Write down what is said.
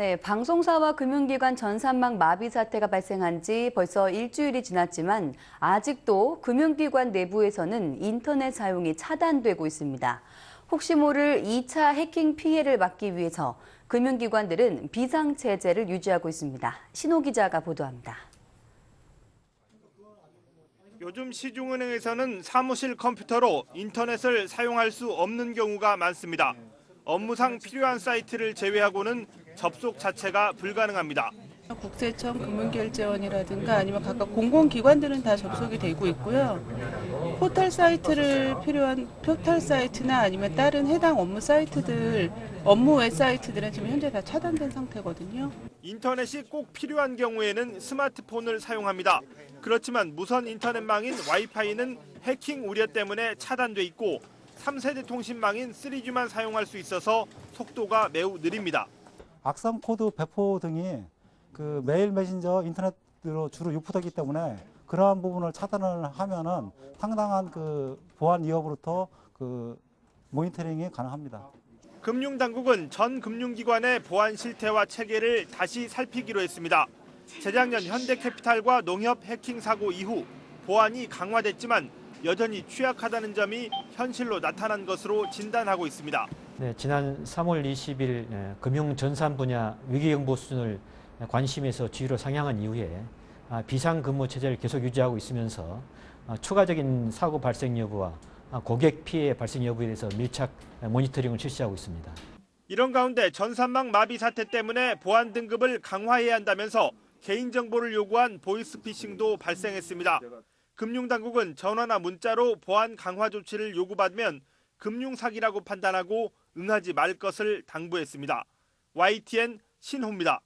네, 방송사와 금융기관 전산망 마비 사태가 발생한 지 벌써 일주일이 지났지만 아직도 금융기관 내부에서는 인터넷 사용이 차단되고 있습니다. 혹시 모를 2차 해킹 피해를 막기 위해서 금융기관들은 비상체제를 유지하고 있습니다. 신호 기자가 보도합니다. 요즘 시중은행에서는 사무실 컴퓨터로 인터넷을 사용할 수 없는 경우가 많습니다. 업무상 필요한 사이트를 제외하고는 접속 자체가 불가능합니다. 국세청 금융결제원이라든가 아니면 각각 공공기관들은 다 접속이 되고 있고요. 포털 사이트를 필요한 포털 사이트나 아니면 다른 해당 업무 사이트들, 업무 외 사이트들은 지금 현재 다 차단된 상태거든요. 인터넷이 꼭 필요한 경우에는 스마트폰을 사용합니다. 그렇지만 무선 인터넷망인 와이파이는 해킹 우려 때문에 차단돼 있고 3세대 통신망인 3G만 사용할 수 있어서 속도가 매우 느립니다. 악성 코드 배포 등이 그 메일 메신저 인터넷으로 주로 유포되기 때문에 그러한 부분을 차단을 하면은 상당한 그 보안 위협으로부터 그 모니터링이 가능합니다. 금융당국은 전 금융기관의 보안 실태와 체계를 다시 살피기로 했습니다. 재작년 현대캐피탈과 농협 해킹 사고 이후 보안이 강화됐지만 여전히 취약하다는 점이 현실로 나타난 것으로 진단하고 있습니다. 네, 지난 3월 20일 예, 금융 전산 분야 위기 경보 수준을 관심에서 지위로 상향한 이후에 아, 비상 근무 체제를 계속 유지하고 있으면서 아, 추가적인 사고 발생 여부와 아, 고객 피해 발생 여부에 대해서 밀착 모니터링을 실시하고 있습니다. 이런 가운데 전산망 마비 사태 때문에 보안 등급을 강화해야 한다면서 개인정보를 요구한 보이스피싱도 발생했습니다. 금융당국은 전화나 문자로 보안 강화 조치를 요구받으면 금융 사기라고 판단하고 응하지 말 것을 당부했습니다. YTN 신호입니다.